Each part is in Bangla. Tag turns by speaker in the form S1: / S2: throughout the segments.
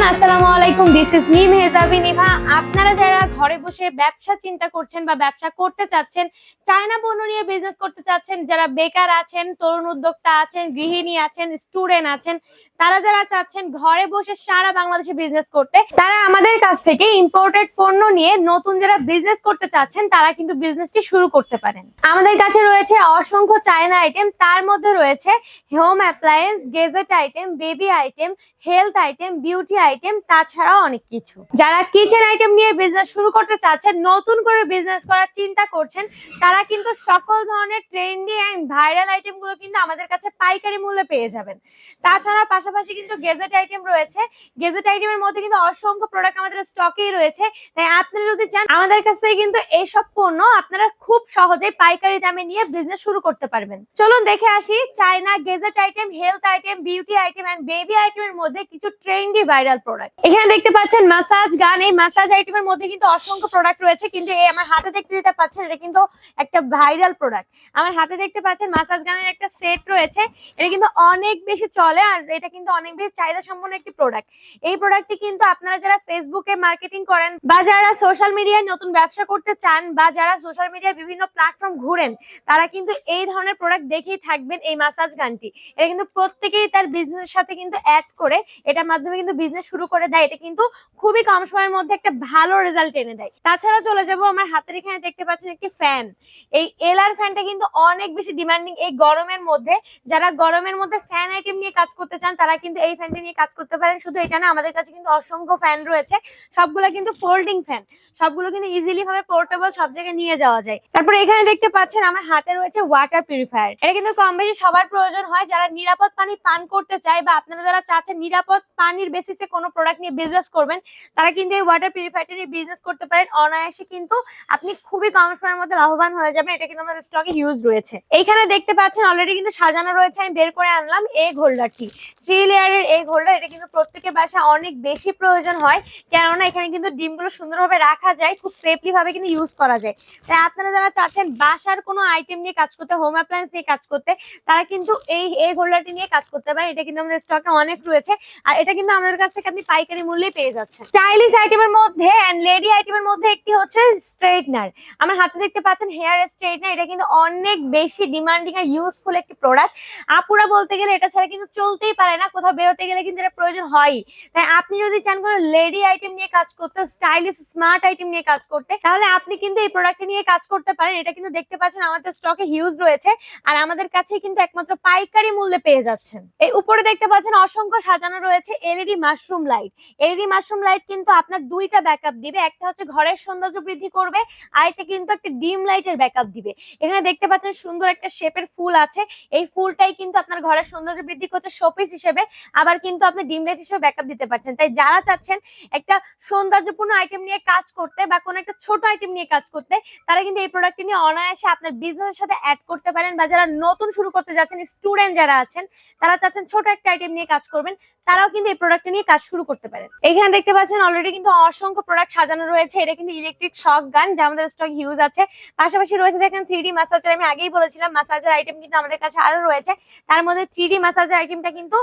S1: এভরিওয়ান, আসসালামু আলাইকুম। This is me Mehjabi Nibha আপনারা যারা ঘরে বসে ব্যবসা চিন্তা করছেন বা ব্যবসা করতে চাচ্ছেন, চায়না পণ্য নিয়ে বিজনেস করতে চাচ্ছেন, যারা বেকার আছেন, তরুণ উদ্যোক্তা আছেন, গৃহিণী আছেন স্টুডেন্ট আছেন, তারা যারা চাচ্ছেন ঘরে বসে সারা বাংলাদেশে বিজনেস করতে, তারা আমাদের কাছ থেকে ইম্পোর্টেড পণ্য নিয়ে নতুন যারা বিজনেস করতে চাচ্ছেন, তারা কিন্তু বিজনেসটি শুরু করতে পারেন। আমাদের কাছে রয়েছে অসংখ্য চায়না আইটেম তার মধ্যে রয়েছে home appliance gadget item baby item health item beauty item তাছাড়াও অনেক কিছু। যারা কিচেন আইটেম নিয়ে বিজনেস শুরু করতে চাচ্ছেন, নতুন করে বিজনেস করার চিন্তা করছেন, তারা কিন্তু সকল ধরনের ট্রেন্ডি অ্যান্ড ভাইরাল আইটেমগুলো কিন্তু আমাদের কাছে পাইকারি মূল্যে পেয়ে যাবেন। তাছাড়া পাশাপাশি কিন্তু গেজেট আইটেম রয়েছে। গেজেট আইটেমের মধ্যে কিন্তু অসংখ্য প্রোডাক্ট আমাদের স্টকেই রয়েছে। তাই আপনারা যদি চান, আমাদের কাছ থেকে কিন্তু এইসব পণ্য আপনারা খুব সহজেই পাইকারি দামে নিয়ে বিজনেস শুরু করতে পারবেন। চলুন দেখে আসি China gadget item health item beauty item and baby আইটেমের মধ্যে কিছু ট্রেন্ডি ভাইরাল প্রোডাক্ট এখানে দেখতে পাচ্ছেন মাসাজ গান। এই মাসাজ আইটেমের মধ্যে কিন্তু অসংখ্য প্রোডাক্ট রয়েছে, কিন্তু এই আমার হাতে দেখতে যেটা পাচ্ছেন, এটা কিন্তু একটা ভাইরাল প্রোডাক্ট আমার হাতে দেখতে পাচ্ছেন মাসাজ গানের একটা সেট রয়েছে, এটা কিন্তু অনেক বেশি চলে আর এটা কিন্তু অনেক বেশি চাহিদা সম্পন্ন একটি প্রোডাক্ট এই প্রোডাক্টটি কিন্তু আপনারা যারা ফেসবুকে মার্কেটিং করেন বা যারা সোশ্যাল মিডিয়ায় নতুন ব্যবসা করতে চান বা যারা সোশ্যাল মিডিয়ার বিভিন্ন প্ল্যাটফর্ম ঘুরেন, তারা কিন্তু এই ধরনের প্রোডাক্ট দেখেই থাকবেন এই মাসাজ গানটি। এটা কিন্তু প্রত্যেকেই তার বিজনেসের সাথে কিন্তু অ্যাড করে, এটার মাধ্যমে কিন্তু বিজনেস শুরু করে দেয়, এটা কিন্তু খুবই কম সময়ের মধ্যে একটা ভালো রেজাল্ট এনে দেয়। তাছাড়া চলে যাব আমার হাতের এখানে দেখতে পাচ্ছেন একটি ফ্যান এই এলআর ফ্যানটা কিন্তু অনেক বেশি ডিমান্ডিং এই গরমের মধ্যে। যারা গরমের মধ্যে ফ্যান আইটেম নিয়ে কাজ করতে চান, তারা কিন্তু এই ফ্যানটি নিয়ে কাজ করতে পারেন। শুধু এটা না, আমাদের কাছে কিন্তু অসংখ্য ফ্যান রয়েছে। সবগুলো কিন্তু ফোল্ডিং ফ্যান সবগুলো কিন্তু ইজিলি ভাবে পোর্টেবল সব জায়গায় নিয়ে যাওয়া যায়। তারপর এখানে দেখতে পাচ্ছেন আমার হাতে রয়েছে ওয়াটার পিউরিফায়ার এটা কিন্তু কম বেশি সবার প্রয়োজন হয়। যারা নিরাপদ পানি পান করতে চায় বা আপনারা যারা চাচ্ছেন নিরাপদ পানির বেসিসে কোনো প্রোডাক্ট নিয়ে বিজনেস করবেন, তারা কিন্তু এই ওয়াটার পিউরিফায়ারটা নিয়ে বিজনেস করতে পারেন। অনায়াসে কিন্তু আপনি খুবই কম সময়ের মধ্যে লাভবান হয়ে যাবেন। এটা কিন্তু আমাদের স্টকে হিউজ রয়েছে। এইখানে দেখতে পাচ্ছেন অলরেডি কিন্তু সাজানো রয়েছে। আমি বের করে আনলাম এগ হোল্ডারটি থ্রি লেয়ারের এগ হোল্ডার এটা কিন্তু প্রত্যেকের বাসায় অনেক বেশি প্রয়োজন হয়। কেননা এখানে কিন্তু ডিমগুলো সুন্দরভাবে রাখা যায়, খুব সেফলি ভাবে কিন্তু ইউজ করা যায়। তাই আপনারা যারা চাচ্ছেন বাসার কোনো আইটেম নিয়ে কাজ করতে হোম অ্যাপ্লায়েন্স নিয়ে কাজ করতে, তারা কিন্তু এই এগ হোল্ডারটি নিয়ে কাজ করতে পারেন। এটা কিন্তু আমাদের স্টকে অনেক রয়েছে। আর এটা কিন্তু আমাদের কাছ থেকে আপনি পাইকারি মূল্যে পেয়ে যাচ্ছেন। স্টাইলিশ আইটেমের মধ্যে এন্ড লেডি আইটেমের মধ্যে একটি হচ্ছে স্ট্রেটনার আমার হাতে দেখতে পাচ্ছেন হেয়ার স্ট্রেটনার এটা কিন্তু অনেক বেশি ডিমান্ডিং আর ইউজফুল একটি প্রোডাক্ট আপুরা বলতে গেলে এটা ছাড়া কিন্তু চলতেই পারে না, কোথাও বেরোতে গেলে কিন্তু এটা প্রয়োজন হয় তাই আপনি যদি চান কোনো লেডি আইটেম নিয়ে কাজ করতে স্টাইলিশ স্মার্ট আইটেম নিয়ে কাজ করতে, তাহলে আপনি কিন্তু এই প্রোডাক্ট নিয়ে কাজ করতে পারেন। এটা কিন্তু দেখতে পাচ্ছেন আমাদের স্টকে হিউজ রয়েছে আর আমাদের কাছে কিন্তু একমাত্র পাইকারি মূল্যে পেয়ে যাচ্ছেন। এই উপরে দেখতে পাচ্ছেন অসংখ্য সাজানো রয়েছে LED mushroom light LED mushroom light কিন্তু আপনার দুইটা ব্যাকআপ দিবে। একটা হচ্ছে ঘরের সৌন্দর্য বৃদ্ধি করবে, আর এটা কিন্তু একটা ডিম লাইটের ব্যাকআপ দিবে। এখানে দেখতে পাচ্ছেন সুন্দর একটা শেপের ফুল আছে। এই ফুলটাই কিন্তু আপনার ঘরের সৌন্দর্য বৃদ্ধি করছে শোপিস হিসেবে। আবার কিন্তু আপনি ডিম লাইট হিসেবে ব্যাকআপ দিতে পারছেন। তাই যারা চাচ্ছেন একটা সৌন্দর্যপূর্ণ আইটেম নিয়ে কাজ করতে বা কোনো একটা ছোট আইটেম নিয়ে কাজ করতে, তারা কিন্তু এই প্রোডাক্টটি নিয়ে অনায়াসে আপনার বিজনেসের সাথে অ্যাড করতে পারেন বা যারা নতুন শুরু করতে যাচ্ছেন স্টুডেন্ট যারা আছেন, তারা চাচ্ছেন ছোট একটা আইটেম নিয়ে কাজ করবেন, তারাও কিন্তু এই প্রোডাক্টটা নিয়ে কাজ শুরু করতে পারেন। এখানে দেখতে পাচ্ছেন অলরেডি কিন্তু অসংখ্য প্রোডাক্ট সাজানো রয়েছে। এটা কিন্তু ইলেকট্রিক শক গান যা আমাদের স্টক হিউজ আছে। পাশাপাশি রয়েছে দেখেন থ্রি ডি মাসাজার আমি আগেই বলেছিলাম মাসাজার আইটেম কিন্তু আমাদের কাছে আরও রয়েছে। তার মধ্যে থ্রি ডি মাসাজার আইটেমটা কিন্তু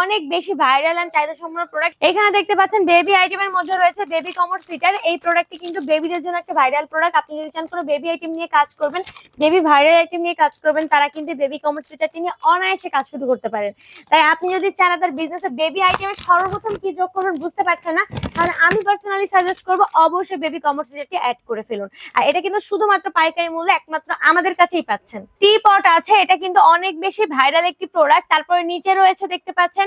S1: অনেক বেশি ভাইরাল অ্যান্ড চাহিদা সম্পন্ন প্রোডাক্ট এখানে দেখতে পাচ্ছেন বেবি আইটেমের মধ্যে রয়েছে বেবি কমোড ফিটার এই প্রোডাক্টটি কিন্তু বেবিদের জন্য একটা ভাইরাল প্রোডাক্ট আপনি যদি চান কোনো বেবি আইটেম নিয়ে কাজ করবেন বেবি ভাইরাল আইটেম নিয়ে কাজ করবেন, তারা কিন্তু বেবি কমোড ফিটারটি নিয়ে অনায়াসে কাজ শুরু করতে পারেন। তাই আপনি যদি চান আপনার বিজনেসে বেবি আইটেমের সর্বপ্রথম কি যোগ করবেন বুঝতে পারছেন না, তাহলে আমি পার্সোনালি সাজেস্ট করব অবশ্যই বেবি কমোড ফিটারটি অ্যাড করে ফেলুন। আর এটা কিন্তু শুধুমাত্র পাইকারি মূল্যে একমাত্র আমাদের কাছেই পাচ্ছেন। টি পট আছে, এটা কিন্তু অনেক বেশি ভাইরাল একটি প্রোডাক্ট তারপরে নিচে রয়েছে দেখতে পাচ্ছেন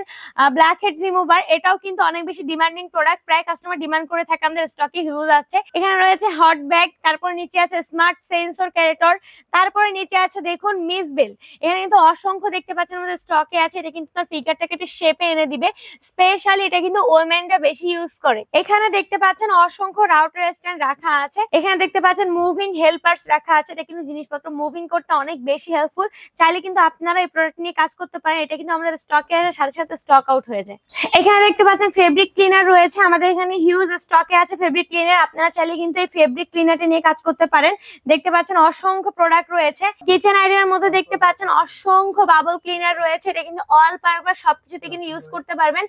S1: ব্ল্যাক হেড রিমুভার এটাও কিন্তু অনেক বেশি ডিমান্ডিং প্রোডাক্ট প্রায় কাস্টমার ডিমান্ড করে থাকে, আমাদের স্টকে হিউজ আছে। এখানে রয়েছে হট ব্যাগ তারপর নিচে আছে স্মার্ট সেন্সর ক্যারেটর তারপরে নিচে আছে দেখুন মিস বেল এখানে কিন্তু অসংখ্য দেখতে পাচ্ছেন আমাদের স্টকে আছে, এটা কিন্তু তার ফিগারটাকে একটি শেপে এনে দিবে। স্পেশালি এটা কিন্তু ওমেনরা বেশি ইউজ করে। এখানে দেখতে পাচ্ছেন অসংখ্য রাউটার স্ট্যান্ড রাখা আছে। এখানে দেখতে পাচ্ছেন মুভিং হেল্পার্স রাখা আছে। এটা কিন্তু জিনিসপত্র মুভিং করতে অনেক বেশি হেল্পফুল চাইলে কিন্তু আপনারা এই প্রোডাক্ট নিয়ে কাজ করতে পারেন। এটা কিন্তু আমাদের স্টকে আসার সাথে সাথে স্টক আউট হয়ে যায়। এখানে দেখতে পাচ্ছেন ফেব্রিক ক্লিনার রয়েছে। আমাদের এখানে হিউজ স্টকে আছে ফেব্রিক ক্লিনার আপনারা চাইলে কিন্তু এই ফেব্রিক ক্লিনারটা নিয়ে কাজ করতে পারেন। দেখতে পাচ্ছেন অসংখ্য প্রোডাক্ট রয়েছে। কিচেন আইডিয়ার মধ্যে দেখতে পাচ্ছেন অসংখ্য বাবল ক্লিনার রয়েছে। এটা কিন্তু অল পারপাস সবকিছুতে কিন্তু ইউজ করতে পারবেন।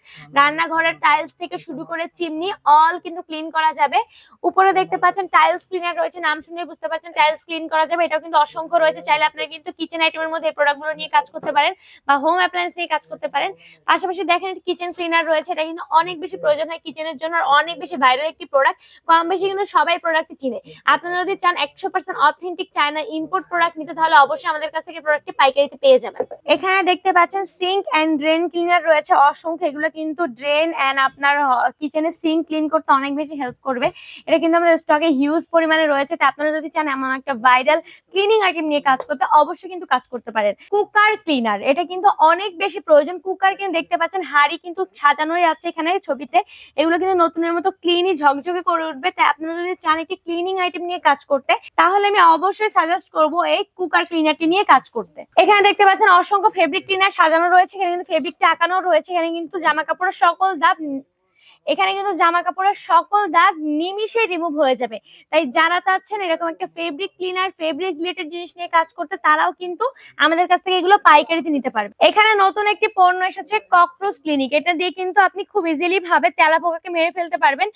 S1: রান্নাঘরের টাইলস থেকে শুরু করে চিমনি অল কিন্তু ক্লিন করা যাবে। উপরে দেখতে পাচ্ছেন টাইলস ক্লিনার রয়েছে, নাম শুনে বুঝতে পারছেন টাইলস ক্লিন করা যাবে। এটাও কিন্তু অসংখ্য রয়েছে, চাইলে আপনারা কিন্তু কিচেন আইটেমের মধ্যে এই প্রোডাক্টগুলো নিয়ে কাজ করতে পারেন বা হোম অ্যাপ্লায়েন্স নিয়ে কাজ করতে পারেন। পাশাপাশি দেখেন কিচেন ক্লিনার রয়েছে, এটা কিন্তু অনেক বেশি প্রয়োজন হয় কিচেনের জন্য, আর অনেক বেশি ভাইরাল একটি প্রোডাক্ট কম বেশি কিন্তু সবাই প্রোডাক্টটি চিনে। আপনারা যদি চান একশো percent authentic China import product নিতে, তাহলে অবশ্যই আমাদের কাছ থেকে প্রোডাক্টটি পাইকারিতে পেয়ে যাবেন। এখানে দেখতে পাচ্ছেন সিঙ্ক অ্যান্ড ড্রেন ক্লিনার রয়েছে, অসংখ্য। এগুলো কিন্তু ড্রেন অ্যান্ড আপনার কিচেনে সিঙ্ক ক্লিন করতে অনেক বেশি হেল্প করবে। এটা কিন্তু আমাদের স্টকে হিউজ পরিমাণে রয়েছে তা আপনারা যদি চান এমন একটা ভাইরাল ক্লিনিং আইটেম নিয়ে কাজ করতে, অবশ্যই কিন্তু কাজ করতে পারেন। কুকার ক্লিনার এটা কিন্তু অনেক বেশি প্রয়োজন। কুকার কিন্তু দেখতে পাচ্ছেন, হাড়ি কিন্তু সাজানোই আছে এখানে ছবিতে। এগুলো কিন্তু নতুনের মতো ক্লিনই ঝকঝকে করে উঠবে। তাই আপনারা যদি চান একটি ক্লিনিং আইটেম নিয়ে কাজ করতে, তাহলে আমি অবশ্যই সাজেস্ট করব এই কুকার ক্লিনারটি নিয়ে কাজ করতে। এখানে দেখতে পাচ্ছেন, অসংখ্য ফেব্রিক ক্লিনার সাজানো রয়েছে, এখানে কিন্তু ফেব্রিকটা আঁকানো রয়েছে, এখানে কিন্তু জামা কাপড়ের সকল দাগ, এখানে কিন্তু জামা কাপড়ের সকল দাগ নিমিশে রিমুভ হয়ে যাবে। তাই যারা চাচ্ছেন এরকম একটা ফেব্রিক ক্লিনার ফেব্রিক রিলেটেড জিনিস নিয়ে কাজ করতে, তারাও কিন্তু আমাদের কাছ থেকে এগুলো পাইকারিতে নিতে পারবে। এখানে নতুন একটি পণ্য এসেছে ককরোচ ক্লিনিক এটা দিয়ে কিন্তু আপনি খুব ইজিলি ভাবে তেলা পোকাকে মেরে ফেলতে পারবেন।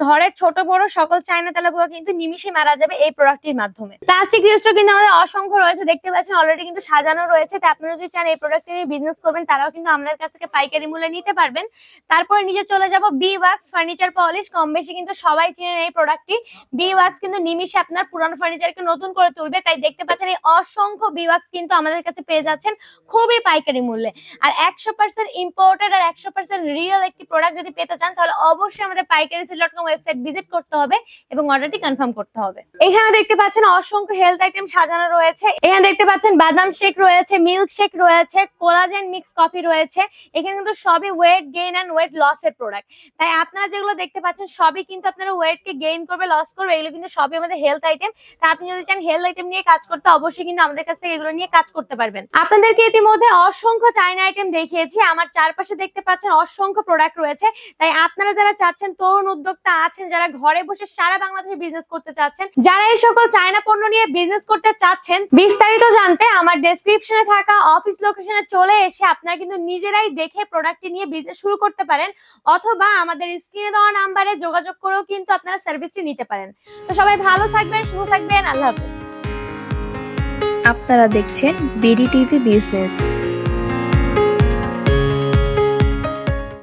S1: ঘরের ছোট বড় সকল চায়না তেলা পোকা কিন্তু নিমিশে মারা যাবে এই প্রোডাক্টটির মাধ্যমে। প্লাস্টিক ইউজটা কিন্তু আমাদের অসংখ্য রয়েছে, দেখতে পাচ্ছেন অলরেডি কিন্তু সাজানো রয়েছে। তাই আপনারা যদি চান এই প্রোডাক্ট নিয়ে বিজনেস করবেন, তারাও কিন্তু আমাদের কাছ থেকে পাইকারি মূল্যে নিতে পারবেন। তারপরে নিচে চলে যাব বি ওয়াক্স ফার্নিচার পলিশ কম বেশি কিন্তু সবাই চিনেন এই প্রোডাক্টটি বি ওয়াক্স কিন্তু নিমিশে আপনার পুরানো ফার্নিচারকে নতুন করে তুলবে, তাই দেখতে পাচ্ছেন এই অসংখ্য বি ওয়াক্স কিন্তু আমাদের কাছে পেয়ে যাচ্ছেন খুবই পাইকারি মূল্যে। আর একশো পার্সেন্ট ইম্পোর্টেড আর একশো পার্সেন্ট রিয়েল একটি প্রোডাক্ট যদি পেতে চান, তাহলে অবশ্যই আমাদের Paikari sell dot com website visit করতে হবে এবং অর্ডারটি কনফার্ম করতে হবে। এখানে দেখতে পাচ্ছেন অসংখ্য হেলথ আইটেম সাজানো রয়েছে। এখানে দেখতে পাচ্ছেন বাদাম শেক রয়েছে মিল্ক শেক রয়েছে কোলাজেন মিক্স কফি রয়েছে। এখানে কিন্তু সবই weight gain and weight loss এর প্রোডাক্ট তাই আপনারা যেগুলো দেখতে পাচ্ছেন সবই কিন্তু আপনারা ওয়েট কে গেইন করবে লস করবে, এগুলো কিন্তু সবই আমাদের হেলথ আইটেম তা আপনি যদি চান হেলথ আইটেম নিয়ে কাজ করতে, অবশ্যই কিন্তু আমাদের কাছ থেকে এগুলো নিয়ে কাজ করতে পারবেন। আপনাদেরকে ইতিমধ্যে অসংখ্য চাইনা আইটেম দেখিয়েছি। আমার চারপাশে দেখতে পাচ্ছেন অসংখ্য প্রোডাক্ট রয়েছে। তাই আপনারা যারা চাচ্ছেন তরুণ উদ্যোক্তা আছেন, যারা ঘরে বসে সারা বাংলাদেশে বিজনেস করতে চাচ্ছেন, যারা এই সকল চায়না পণ্য নিয়ে বিজনেস করতে চাচ্ছেন, বিস্তারিত জানতে আমার ডেসক্রিপশনে থাকা অফিস লোকেশনে চলে এসে আপনারা কিন্তু নিজেরাই দেখে প্রোডাক্টটি নিয়ে বিজনেস শুরু করতে পারেন, অথবা আমাদের স্ক্রিনে দেওয়া নাম্বারে যোগাযোগ করেও কিন্তু আপনারা সার্ভিসটি নিতে পারেন। তো সবাই ভালো থাকবেন, সুস্থ থাকবেন, আল্লাহ হাফিজ।
S2: আপনারা দেখছেন বিডি টিভি বিজনেস